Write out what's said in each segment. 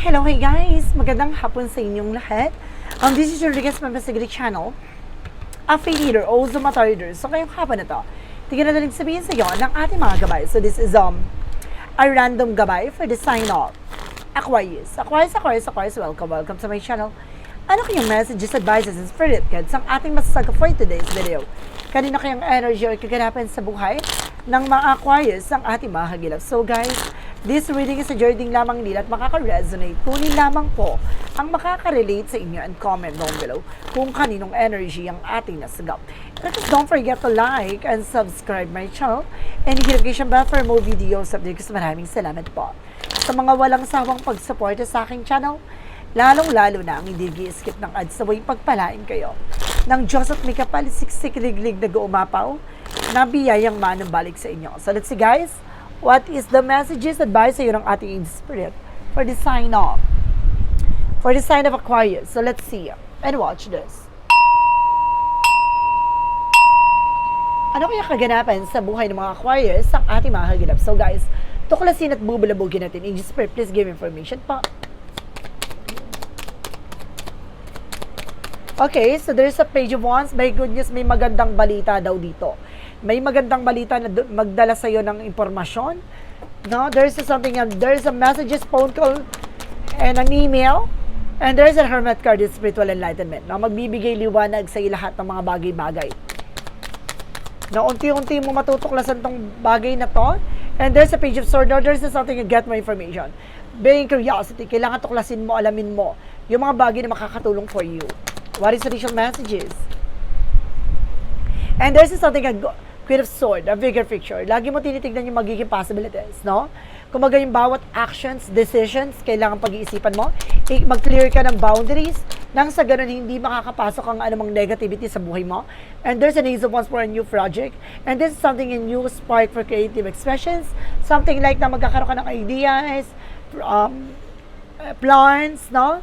Hello, hey guys! Magandang hapon sa inyong lahat. Um, this is your Rodriguez Mamasagri channel. Affiliator o Zumatoider. So, ngayong hapon na to, tingnan natin sabihin sa iyo ng ating mga gabay. So, this is um, a random gabay for the sign of Aquarius. Aquarius, Aquarius, Aquarius, welcome, welcome to my channel. Ano kayong messages, advices, and spirit guides ang ating masasaga for today's video? Kanino kayang energy or kaganapan sa buhay ng mga Aquarius ang ating mga hagilap? So guys, this reading is a journey lamang nila at makaka-resonate. Kunin lamang po ang makaka-relate sa inyo and comment down below kung kaninong energy ang ating nasagap. And just don't forget to like and subscribe my channel and hit notification bell for more videos updates. Maraming salamat po. Sa mga walang sawang pagsuporta sa aking channel, lalong-lalo na ang hindi skip ng ads na way pagpalain kayo ng Diyos at may kapalisiksik liglig na guumapaw na biyayang manang balik sa inyo. So let's see guys, what is the messages advice sa iyo ng ating spirit for the sign of for the sign of Aquarius. So let's see and watch this. Ano kaya kaganapan sa buhay ng mga Aquarius ang ating mga hagilap? So guys, tuklasin at bubulabugin natin. In spirit, please give information pa. Okay, so there's a page of wands. My goodness, may magandang balita daw dito. May magandang balita na magdala sa iyo ng impormasyon. No, there's a something, uh, there's a messages, phone call, and an email. And there's a hermit card, it's spiritual enlightenment. Na magbibigay liwanag sa lahat ng mga bagay-bagay. Na unti-unti mo matutuklasan tong bagay na to. And there's a page of sword. Now, there's something to get more information. Being curiosity, kailangan tuklasin mo, alamin mo yung mga bagay na makakatulong for you. What is the messages? And there's something a Queen of Sword, a bigger picture. Lagi mo tinitignan yung magiging possibilities, no? Kumaga yung bawat actions, decisions, kailangan pag-iisipan mo. Mag-clear ka ng boundaries nang sa ganun hindi makakapasok ang anumang negativity sa buhay mo. And there's an ace of wands for a new project. And this is something a new spark for creative expressions. Something like na magkakaroon ka ng ideas, um, plans, no?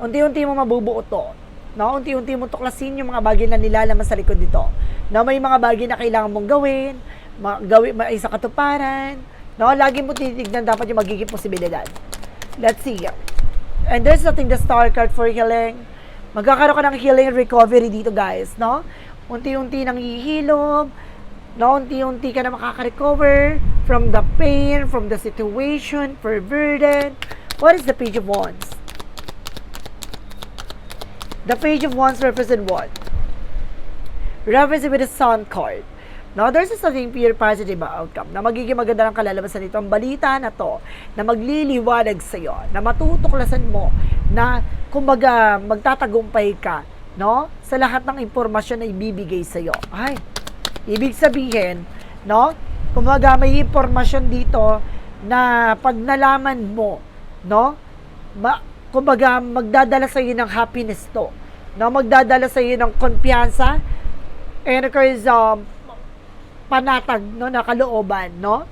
unti-unti mo mabubuo to. No? Unti-unti mo tuklasin yung mga bagay na nilalaman sa likod nito. No? May mga bagay na kailangan mong gawin, ma- gawin ma- isa katuparan. No? Lagi mo titignan dapat yung magiging posibilidad. Let's see. And there's something the star card for healing. Magkakaroon ka ng healing recovery dito guys. No? Unti-unti nang hihilom. No? Unti-unti ka na makaka-recover from the pain, from the situation, burden. What is the page of wands? The page of wands represent what? Represent with the sun card. Now, there's a something pure positive outcome na magiging maganda ng kalalabasan nito. Ang balita na to na magliliwanag sa iyo, na matutuklasan mo, na kumbaga magtatagumpay ka, no? Sa lahat ng impormasyon na ibibigay sa iyo. Ay, ibig sabihin, no? Kumbaga may impormasyon dito na pag nalaman mo, no? Ma, kumbaga magdadala sa iyo ng happiness to. No, magdadala sa iyo ng kumpiyansa and of um, panatag no na kalooban, no?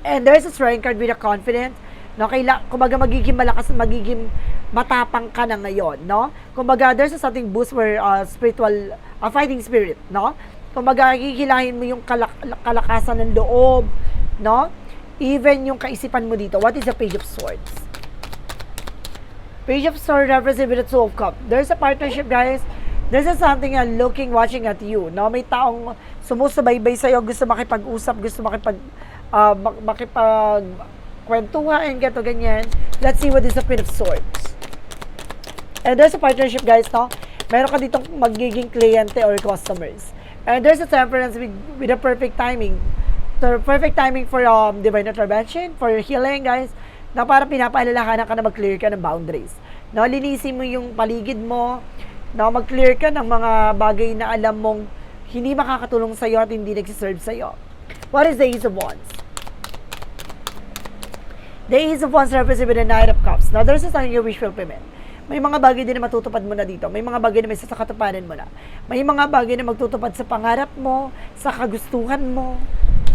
And there's a strength card with a confidence, no? Kaila, kumbaga magiging malakas, magiging matapang ka na ngayon, no? Kumbaga there's a something boost for uh, spiritual uh, fighting spirit, no? Kumbaga hihilahin mo yung kalak- kalakasan ng loob, no? Even yung kaisipan mo dito. What is the page of swords? Page of the Two of Cups. There's a partnership, guys. There's a something uh, looking, watching at you. No? May taong sumusubaybay sa'yo, gusto makipag-usap, gusto makipag, uh, mak- makipag kwentuhan, gato ganyan. Let's see what is the Queen of Swords. And there's a partnership, guys, no? Meron ka ditong magiging kliyente or customers. And there's a temperance with, with a perfect timing. The perfect timing for um, divine intervention, for healing, guys na para pinapaalalahanan ka na mag-clear ka ng boundaries. No, linisin mo yung paligid mo, no, mag-clear ka ng mga bagay na alam mong hindi makakatulong sa iyo at hindi nagsiserve sa iyo. What is the Ace of Wands? The Ace of Wands represents with the Knight of Cups. Now, there's a sign your wish fulfillment. May mga bagay din na matutupad mo na dito. May mga bagay na may sasakatuparan mo na. May mga bagay na magtutupad sa pangarap mo, sa kagustuhan mo.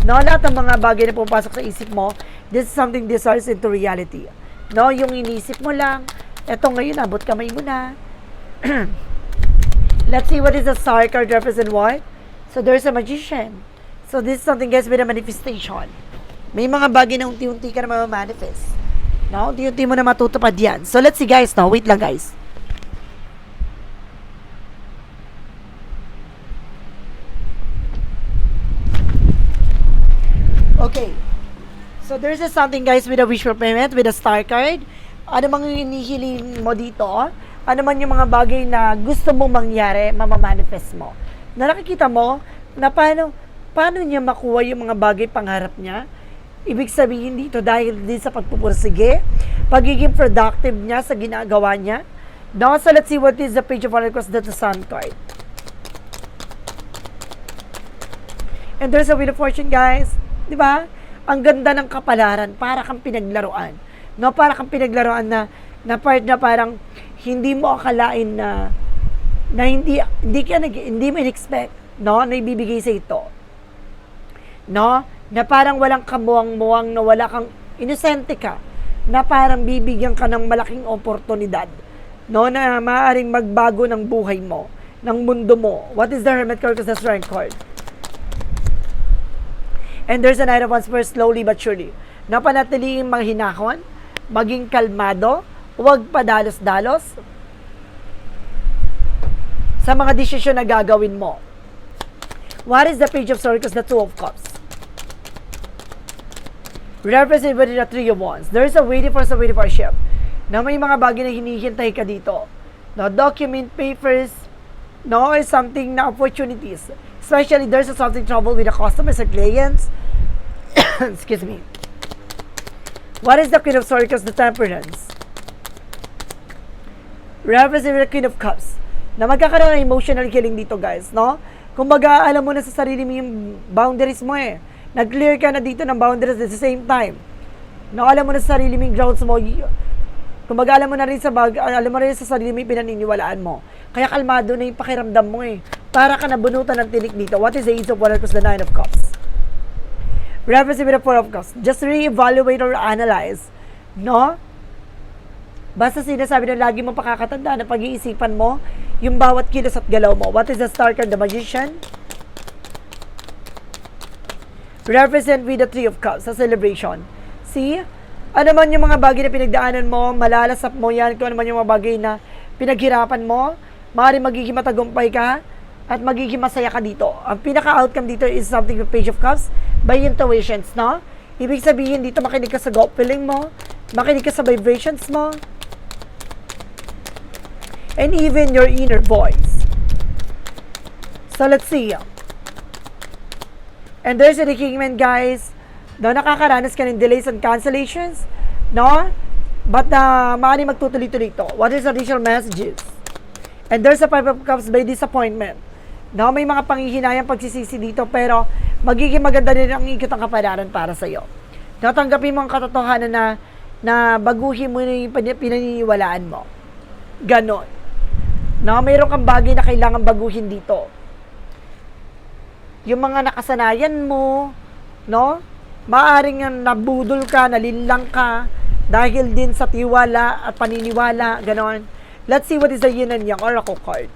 No, lahat ng mga bagay na pumapasok sa isip mo, this is something desires into reality. No, yung inisip mo lang, eto ngayon, abot kamay mo na. Let's see what is the star card represent what? So there's a magician. So this is something guys with a manifestation. May mga bagay na unti-unti ka na mamamanifest. No, unti-unti mo na matutupad yan. So, let's see guys, no? Wait lang guys. Okay. So, there's a something guys with a wish fulfillment, with a star card. Ano mang hinihiling mo dito? Ano man yung mga bagay na gusto mo mangyari, mamamanifest mo. Na nakikita mo, na paano, paano niya makuha yung mga bagay pangarap niya? Ibig sabihin dito dahil din sa pagpupursige, pagiging productive niya sa ginagawa niya. No, so let's see what is the page of because that's the sun card. And there's a wheel of fortune, guys. Di ba? Ang ganda ng kapalaran, para kang pinaglaruan. No, para kang pinaglaruan na, na part na parang hindi mo akalain na na hindi hindi ka nag, hindi mo expect no na ibibigay sa ito. No na parang walang kamuwang-muwang na wala kang inosente ka na parang bibigyan ka ng malaking oportunidad no na maaaring magbago ng buhay mo ng mundo mo. What is the hermit card the strength card and there's a knight of wands for slowly but surely. Na panatiliing manghinahon maging kalmado huwag padalos-dalos sa mga desisyon na gagawin mo. What is the page of swords? The two of cups. Represented by the three of wands. There is a waiting for a waiting for a ship. Na may mga bagay na hinihintay ka dito. No, document papers, no, is something na opportunities. Especially there's a something trouble with the customers or clients. Excuse me. What is the Queen of Swords? The Temperance. represent the Queen of Cups na magkakaroon ng emotional healing dito guys, no? Kumbaga, alam mo na sa sarili mo yung boundaries mo eh. Nag-clear ka na dito ng boundaries at the same time. No, alam mo na sa sarili mo yung grounds mo. y- Kumbaga, alam mo na rin sa bag, alam mo na rin sa sarili mo yung pinaniniwalaan mo. Kaya kalmado na yung pakiramdam mo eh. Para ka nabunutan ng tinik dito. What is the Ace of Water? Because the Nine of Cups. Represent with the Four of Cups. Just re-evaluate or analyze. No? Basta sinasabi na lagi mo pakakatanda na pag-iisipan mo yung bawat kilos at galaw mo. What is the star card? The Magician. Represent with the Three of Cups sa celebration. See? Ano man yung mga bagay na pinagdaanan mo, malalasap mo yan, kung ano man yung mga bagay na pinaghirapan mo, maaari magiging matagumpay ka at magiging masaya ka dito. Ang pinaka-outcome dito is something with Page of Cups by intuitions, no? Ibig sabihin dito makinig ka sa gut feeling mo, makinig ka sa vibrations mo, and even your inner voice. So let's see. And there's a recognition, guys, na nakakaranas ka ng delays and cancellations, no? But uh, maaaring magtutuloy-tuloy ito. What is additional messages? And there's a five of cups by disappointment. No, may mga panghihinayang pagsisisi dito, pero magiging maganda din ang ikot ang kapalaran para sa iyo. Natanggapin mo ang katotohanan na na baguhin mo yung pinaniniwalaan mo. Ganon. No, mayroon kang bagay na kailangan baguhin dito. Yung mga nakasanayan mo, no? Maaring nabudol ka, nalinlang ka, dahil din sa tiwala at paniniwala, ganon. Let's see what is the yin and yang oracle card.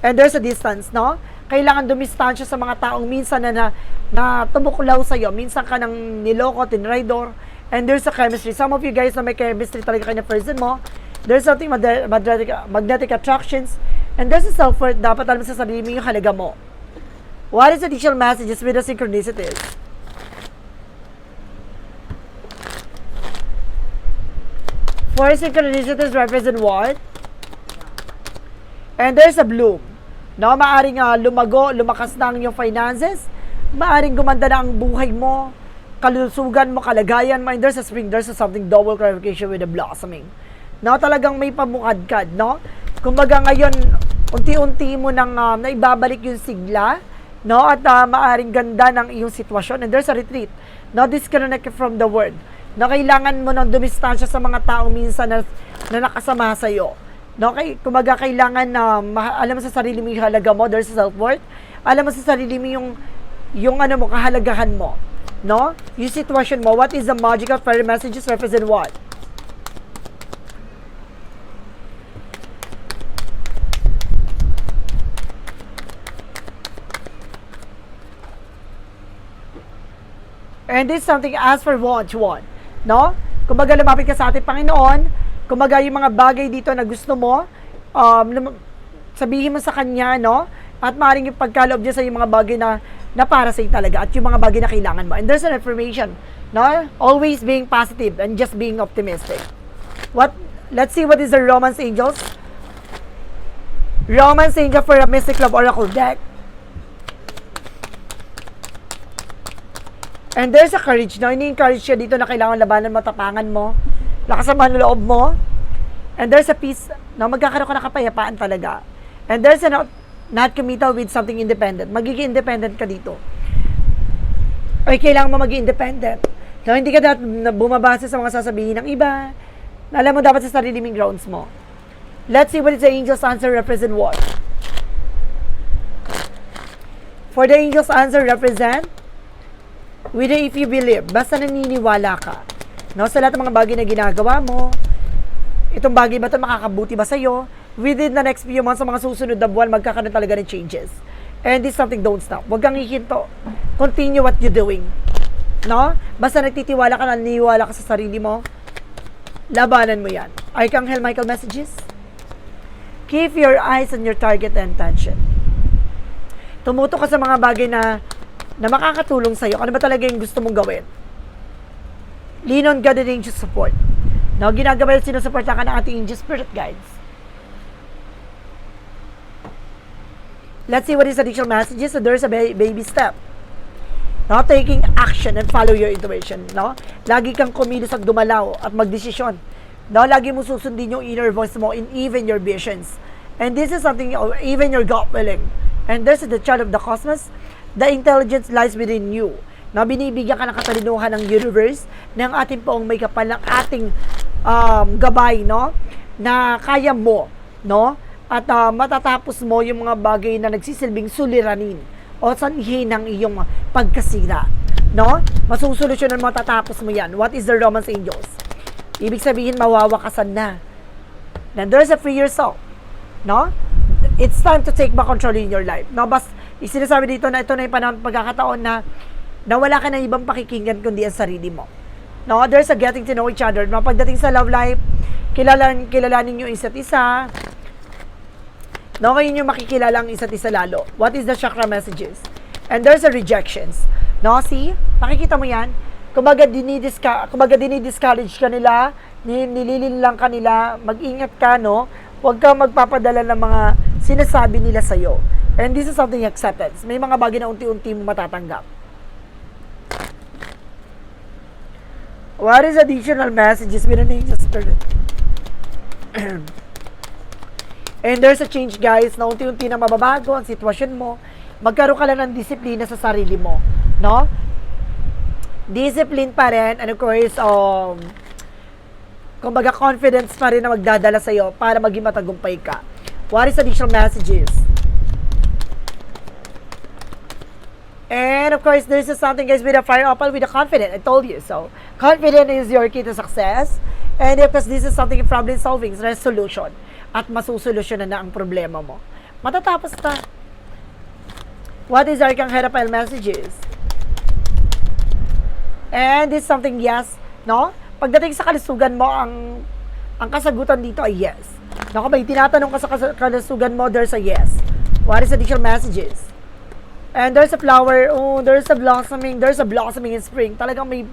And there's a distance, no? Kailangan dumistansya sa mga taong minsan na, na, na tumuklaw sa'yo. Minsan ka nang niloko, tinraidor. And there's a chemistry. Some of you guys na may chemistry talaga kayo na person mo, there's something mag- magnetic, magnetic attractions. And there's a self-worth. Dapat alam mo sa sarili mo yung halaga mo. What is the additional messages with the synchronicities? Four synchronicities represent what? And there's a bloom. No, maaring uh, lumago, lumakas na ang iyong finances. Maaring gumanda na ang buhay mo, kalusugan mo, kalagayan mo. And there's a spring, there's a something double clarification with the blossoming. No, talagang may pamukadkad, no? Kumbaga ngayon, unti-unti mo nang uh, naibabalik yung sigla, no? At uh, maaring ganda ng iyong sitwasyon. And there's a retreat. No, disconnect from the world. No, kailangan mo nang dumistansya sa mga tao minsan na, na nakasama sa iyo. No, kay, kumaga kailangan na ma- alam mo sa sarili mo yung halaga mo, there's self-worth. Alam mo sa sarili mo yung yung ano mo, kahalagahan mo. No? Yung sitwasyon mo, what is the magical fairy messages represent what? And this is something as for you want. No? Kumbaga, lumapit ka sa ating Panginoon. Kumbaga, yung mga bagay dito na gusto mo, um, sabihin mo sa Kanya, no? At maaaring yung pagkaloob niya sa yung mga bagay na, na para sa'yo talaga at yung mga bagay na kailangan mo. And there's an affirmation, no? Always being positive and just being optimistic. What? Let's see what is the Romance Angels. Romance Angel for a Mystic Love Oracle deck. And there's a courage, no? Ini-encourage siya dito na kailangan labanan mo, tapangan mo, lakasaman ng loob mo. And there's a peace, no? Magkakaroon ka ng kapayapaan talaga. And there's a not, not committal with something independent. Magiging independent ka dito. Ay, kailangan mo maging independent. No, hindi ka dapat bumabase sa mga sasabihin ng iba. Alam mo dapat sa sarili mong grounds mo. Let's see what is the angel's answer represent what. For the angel's answer represent the if you believe, basta naniniwala ka. No, sa lahat ng mga bagay na ginagawa mo, itong bagay ba ito makakabuti ba sa'yo? Within the next few months, sa mga susunod na buwan, magkakaroon talaga ng changes. And this is something don't stop. Huwag kang hihinto. Continue what you're doing. No? Basta nagtitiwala ka, naniniwala ka sa sarili mo, labanan mo yan. Archangel Michael messages? Keep your eyes on your target and attention. Tumuto ka sa mga bagay na na makakatulong sa'yo. Ano ba talaga yung gusto mong gawin? Lean on God and angel support. No, ginagawa yung sinusuporta ka ng ating angel spirit guides. Let's see what is additional messages. So there's a ba- baby step. No, taking action and follow your intuition, no? Lagi kang kumilos at gumalaw at magdesisyon. No, lagi mo susundin yung inner voice mo in even your visions. And this is something, or even your gut feeling. And there's the child of the cosmos. The intelligence lies within you. Na binibigyan ka ng katalinuhan ng universe ng ating poong may kapal ng ating um, gabay, no? Na kaya mo, no? At ah, matatapos mo yung mga bagay na nagsisilbing suliranin o sanhi ng iyong pagkasira. No? Masusolusyonan mo, tatapos mo yan. What is the Romance Angels? Ibig sabihin, mawawakasan na. Then there's a free yourself. No? It's time to take back control in your life. No? Bas, isinasabi dito na ito na yung panahon, pagkakataon na na wala ka na ibang pakikinggan kundi ang sarili mo. No? There's a getting to know each other. No? Pagdating sa love life, kilalan, kilalanin nyo isa't isa, No, ngayon yung makikilala ang isa't isa lalo. What is the chakra messages? And there's a rejections. No, see? Nakikita mo yan? Kumbaga, dinidisca kumbaga dinidiscourage ka nila, ni- nililin lang ka nila, mag-ingat ka, no? Huwag kang magpapadala ng mga sinasabi nila sa'yo. And this is something acceptance. May mga bagay na unti-unti mo matatanggap. What is additional messages with an angel spirit? And there's a change guys na unti-unti na mababago ang sitwasyon mo. Magkaroon ka lang ng disiplina sa sarili mo. No? Discipline pa rin. And of course, um, kumbaga confidence pa rin na magdadala sa'yo para maging matagumpay ka. What is additional messages? And of course, there's something guys with a fire opal with a confident. I told you. So, confident is your key to success. And of course, this is something in problem solving, resolution. At masusolusyonan na ang problema mo. Matatapos na. What is Archangel Raphael messages? And this is something yes, no? Pagdating sa kalusugan mo, ang ang kasagutan dito ay yes. No, kung may tinatanong ka sa kalusugan mo, there's a yes. What is additional messages? And there's a flower, oh, there's a blossoming, there's a blossoming in spring. Talagang may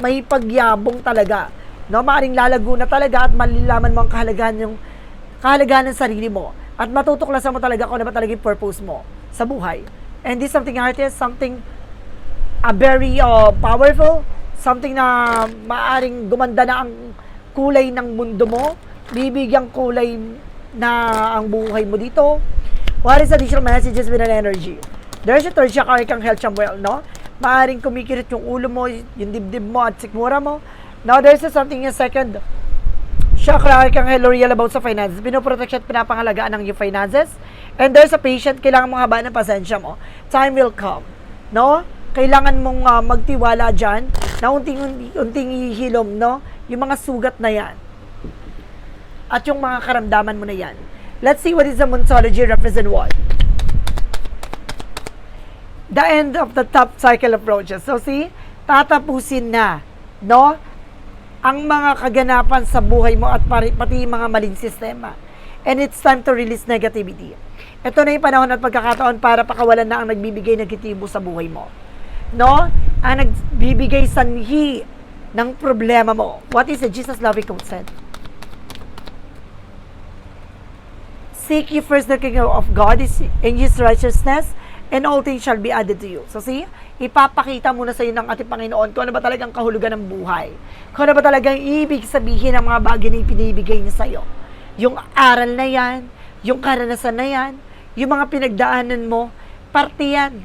may pagyabong talaga. No, maaring lalago na talaga at malalaman mo ang kahalagahan yung kahalagahan ng sarili mo. At matutuklasan mo talaga kung ano ba talaga yung purpose mo sa buhay. And this something artist, something a very uh, powerful, something na maaring gumanda na ang kulay ng mundo mo, bibigyan kulay na ang buhay mo dito. What is additional messages with an energy? There's a third chakra kang health Samuel, no? Maaring kumikirit yung ulo mo, yung dibdib mo at sikmura mo. Now, there's a something yung second chakra kang Loreal about sa finances. Pinoprotection at pinapangalagaan ng yung finances. And there's a patient, kailangan mong habaan ng pasensya mo. Time will come. No? Kailangan mong ah, magtiwala dyan na unting-unting hihilom, no? Yung mga sugat na yan. At yung mga karamdaman mo na yan. Let's see what is the Monsology represent what? The end of the top cycle approaches. So see, tatapusin na, no? ang mga kaganapan sa buhay mo at pati mga maling sistema. And it's time to release negativity. Ito na yung panahon at pagkakataon para pakawalan na ang nagbibigay negatibo sa buhay mo. No? Ang nagbibigay sanhi ng problema mo. What is it? Jesus loving quote said? Seek ye first the kingdom of God in His righteousness, and all things shall be added to you. So see, ipapakita muna sa iyo ng ating Panginoon kung ano ba talagang kahulugan ng buhay. Kung ano ba talagang ibig sabihin ng mga bagay na ipinibigay niya sa iyo. Yung aral na yan, yung karanasan na yan, yung mga pinagdaanan mo, parte yan.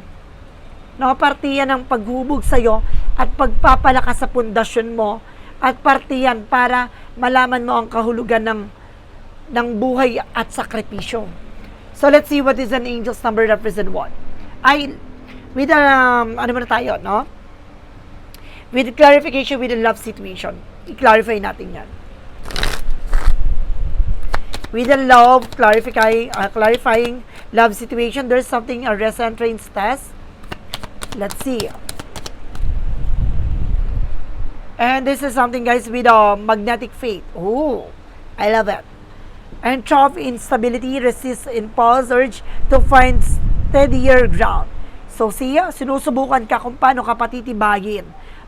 No, parte yan ng paghubog sa iyo at pagpapalakas sa pundasyon mo at parte yan para malaman mo ang kahulugan ng ng buhay at sakripisyo. So let's see what is an angel's number represent what. Ay, with um, ano muna tayo, no? With clarification with the love situation. I-clarify natin yan. With the love, clarifying, uh, clarifying love situation, there's something a recent trains test. Let's see. And this is something, guys, with a magnetic faith. Oh, I love it. And trough instability resists impulse urge to find steadier ground. So siya, sinusubukan ka kung paano ka patitibayin.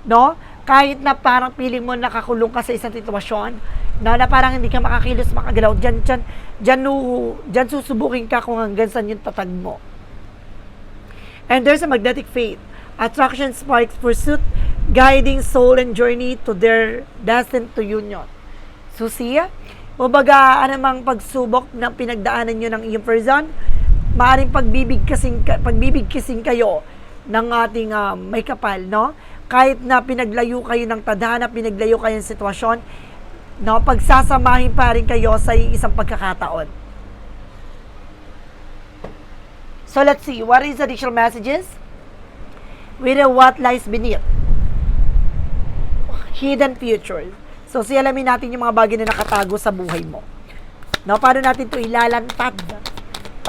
No? Kahit na parang piling mo nakakulong ka sa isang sitwasyon, na, na parang hindi ka makakilos, makagalaw, dyan, dyan, dyan, dyan susubukin ka kung hanggang saan yung tatag mo. And there's a magnetic faith. Attraction sparks pursuit, guiding soul and journey to their destined to union. So siya, Kumbaga, anumang pagsubok na pinagdaanan nyo ng iyong person, maaaring pagbibig kasing, pagbibig kasing kayo ng ating ah, may kapal, no? Kahit na pinaglayo kayo ng tadhana, pinaglayo kayo ng sitwasyon, no? Pagsasamahin pa rin kayo sa isang pagkakataon. So let's see, what is additional messages? The what lies beneath. Hidden future. So, sialamin natin yung mga bagay na nakatago sa buhay mo. No, paano natin ito ilalantad?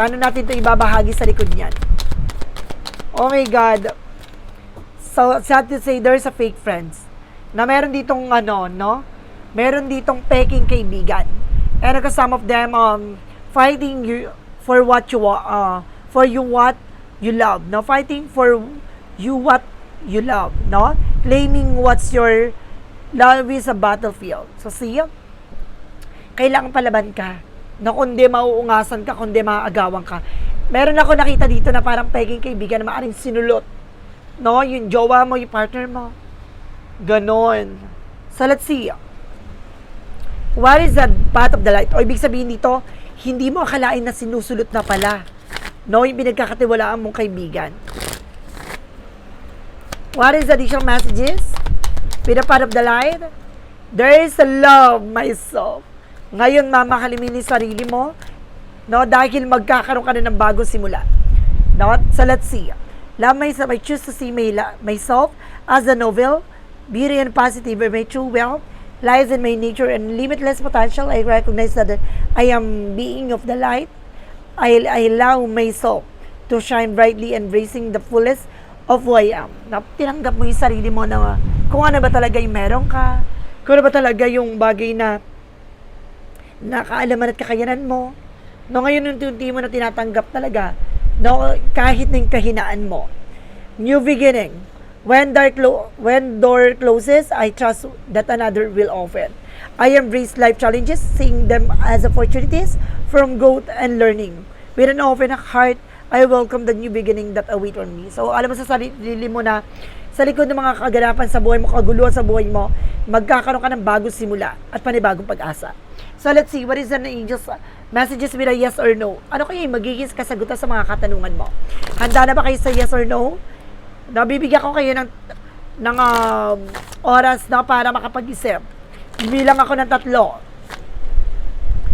Paano natin ito ibabahagi sa likod niyan? Oh my God. So, sad to say, there's a fake friends. Na meron ditong ano, no? Meron ditong peking kaibigan. And because some of them um fighting you for what you wa- uh, for you what you love, no? Fighting for you what you love, no? Claiming what's your love is a battlefield. So siya, kailangan palaban ka. Na kundi mauungasan ka, kundi maaagawan ka. Meron ako nakita dito na parang peking kaibigan na maaring sinulot. No, yung jowa mo, yung partner mo. Ganon. So let's see. What is the path of the light? O ibig sabihin dito, hindi mo akalain na sinusulot na pala. No, yung pinagkakatiwalaan mong kaibigan. What is the additional messages? With the path of the light, there is a love myself. Ngayon, mamahalimin ni sarili mo, no, dahil magkakaroon ka na ng bagong simula. No? So let's see. Love myself, I choose to see my, myself as a novel, beauty and positive, where my true wealth lies in my nature and limitless potential. I recognize that I am being of the light. I, I allow myself to shine brightly, embracing the fullest of who I am. Na tinanggap mo yung sarili mo na kung ano ba talaga yung meron ka, kung ano ba talaga yung bagay na nakaalaman at kakayanan mo. No, ngayon unti-unti mo na tinatanggap talaga. No, kahit ng kahinaan mo. New beginning. When door, clo- when door closes, I trust that another will open. I embrace life challenges, seeing them as opportunities from growth and learning. With an open heart, I welcome the new beginning that await on me. So, alam mo sa sarili mo na sa likod ng mga kaganapan sa buhay mo, kaguluhan sa buhay mo, magkakaroon ka ng bagong simula at panibagong pag-asa. So, let's see, what is an angel's messages with yes or no? Ano kaya yung magiging kasagutan sa mga katanungan mo? Handa na ba kayo sa yes or no? Nabibigyan ko kayo ng, ng um, oras na para makapag-isip. Bilang ako ng tatlo.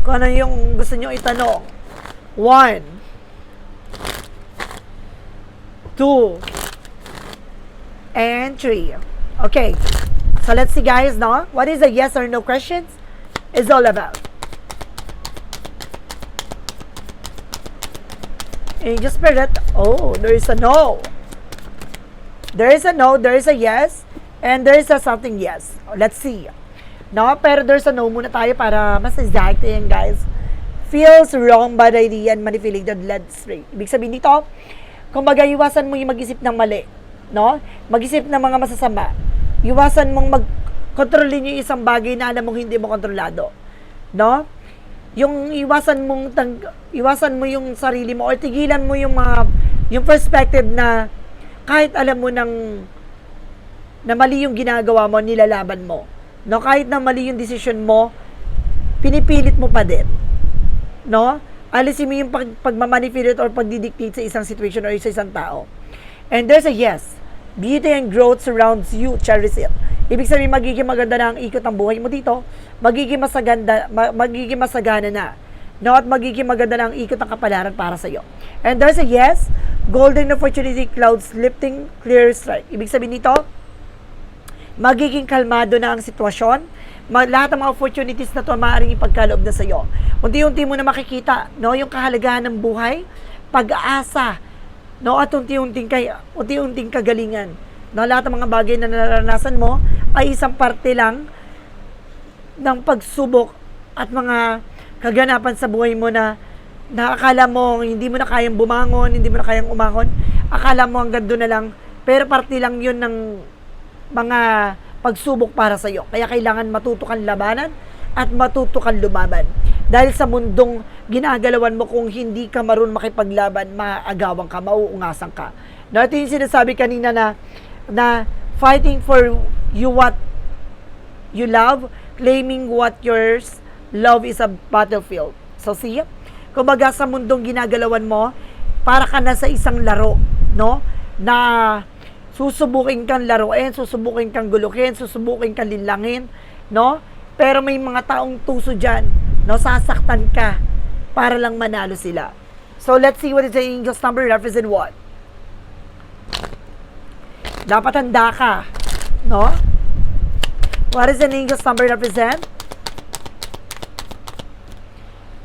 Kung ano yung gusto nyo itanong. One. Two. And three. Okay. So let's see guys, no? What is the yes or no questions? Is all about. Angel Spirit. Oh, there is a no. There is a no, there is a yes, and there is a something yes. Let's see. No? Pero there's a no muna tayo para mas exact yan, guys. Feels wrong, bad idea, and manipulated lead spray. Ibig sabihin dito, kumbaga, iwasan mo yung mag-isip ng mali. No? Mag-isip ng mga masasama. Iwasan mong mag-kontrolin yung isang bagay na alam mong hindi mo kontrolado. No? Yung iwasan mong tang, iwasan mo yung sarili mo or tigilan mo yung mga yung perspective na kahit alam mo ng na mali yung ginagawa mo, nilalaban mo. No, kahit na mali yung decision mo, pinipilit mo pa din. No? Alisin mo yung pag, pagmamanipulate or pagdidictate sa isang situation or sa isang tao. And there's a yes. Beauty and growth surrounds you. Cherish it. Ibig sabihin, magiging maganda na ang ikot ng buhay mo dito. Magiging masaganda, ma- magiging masagana na. No? At magiging maganda na ang ikot ng kapalaran para sa iyo. And there's a yes. Golden opportunity clouds lifting clear strike. Ibig sabihin nito, magiging kalmado na ang sitwasyon. Ma- lahat ng mga opportunities na to maaaring ipagkaloob na sa iyo. Unti-unti mo na makikita no, yung kahalagahan ng buhay, pag-asa, no, at unti-unting, kay, unti-unting kagalingan. No, lahat ng mga bagay na naranasan mo ay isang parte lang ng pagsubok at mga kaganapan sa buhay mo na nakakala mo hindi mo na kayang bumangon, hindi mo na kayang umahon. Akala mo hanggang doon na lang, pero parte lang yun ng mga pagsubok para sa iyo. Kaya kailangan matuto kang labanan at matuto kang lumaban. Dahil sa mundong ginagalawan mo kung hindi ka marunong makipaglaban, maagawang ka, mauungasan ka. No, ito yung sinasabi kanina na na fighting for you what you love, claiming what yours love is a battlefield. So see, kumbaga sa mundong ginagalawan mo, para ka na sa isang laro, no? Na susubukin kang laruin, susubukin kang guluhin, susubukin kang linlangin, no? Pero may mga taong tuso dyan, no? Sasaktan ka para lang manalo sila. So let's see what is the English number represent what? Dapat handa ka, no? What is the English number represent?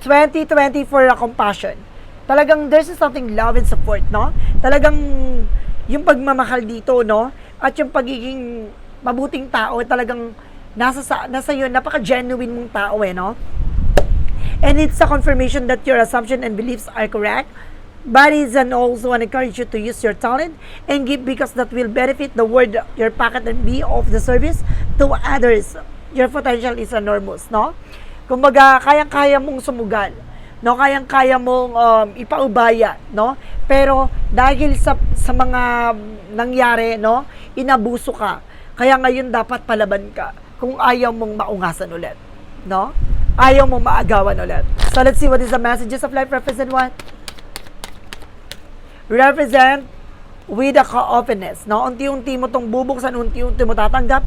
2020 for a compassion. Talagang there's something love and support, no? Talagang yung pagmamahal dito, no? At yung pagiging mabuting tao, talagang nasa sa, nasa yun, napaka-genuine mong tao eh, no? And it's a confirmation that your assumption and beliefs are correct. But it's an also an encourage you to use your talent and give because that will benefit the world, your pocket and be of the service to others. Your potential is enormous, no? Kumbaga, kayang-kaya mong sumugal. No, kayang-kaya mong um, ipaubaya, no? Pero dahil sa sa mga nangyari, no, inabuso ka. Kaya ngayon dapat palaban ka kung ayaw mong maungasan ulit, no? Ayaw mong maagawan ulit. So let's see what is the messages of life represent what? Represent with a openness, no? Unti-unti mo tong bubuksan, unti-unti mo tatanggap.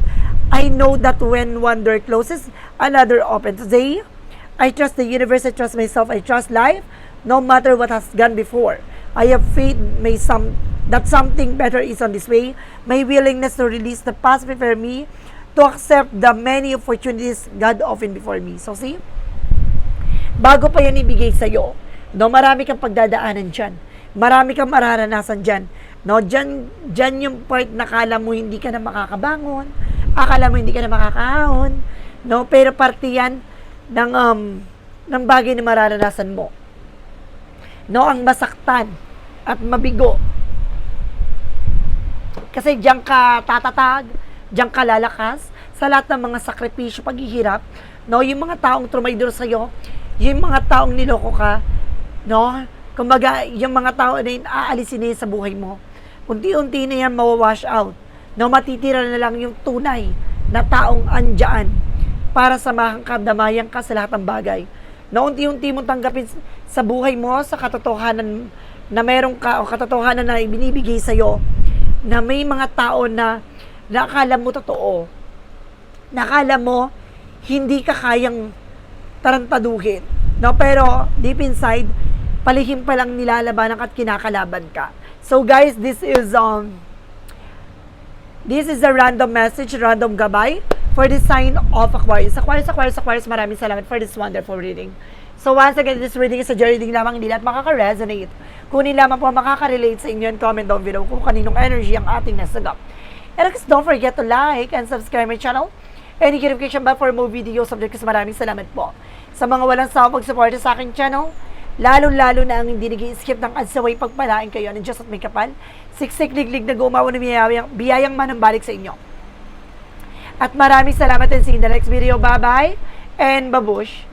I know that when one door closes, another opens. Today, I trust the universe, I trust myself, I trust life, no matter what has gone before. I have faith may some that something better is on this way. My willingness to release the past prepare me to accept the many opportunities God opened before me. So see, bago pa yan ibigay sa'yo, no, marami kang pagdadaanan dyan. Marami kang mararanasan dyan. No, dyan, dyan yung part na kala mo hindi ka na makakabangon, akala mo hindi ka na makakahon, no, pero parte yan ng, um, ng bagay na mararanasan mo. No, ang masaktan at mabigo. Kasi diyan ka tatatag, diyan ka lalakas sa lahat ng mga sakripisyo, paghihirap, no, yung mga taong trumaydor sa iyo, yung mga taong niloko ka, no, kumbaga, yung mga tao na yun, aalisin na yun sa buhay mo. Unti-unti na yan mawawash out. No, matitira na lang yung tunay na taong andyan para samahan ka, damayan ka sa lahat ng bagay. Na unti-unti mong tanggapin sa buhay mo, sa katotohanan na meron ka o katotohanan na ibinibigay sa'yo na may mga tao na nakala mo totoo. Nakala mo hindi ka kayang tarantaduhin. No? Pero deep inside, palihim pa lang nilalabanan at kinakalaban ka. So guys, this is um this is a random message, random gabay for the sign of Aquarius. Aquarius, Aquarius, Aquarius, maraming salamat for this wonderful reading. So once again, this reading is a journey reading lamang, hindi lahat makaka-resonate. Kunin lamang po makaka-relate sa inyo and comment down below kung kaninong energy ang ating nasagap. And guys, don't forget to like and subscribe my channel and notification bell for more videos of Diyos. Maraming salamat po sa mga walang sawang pagsuporta sa aking channel. Lalo-lalo na ang hindi nag skip ng ads away pagpalain kayo ng Diyos at may kapal. Siksik liglig na gumawa ng biyayang, biyayang manambalik sa inyo. At maraming salamat din sa in the next video. Bye-bye and babush.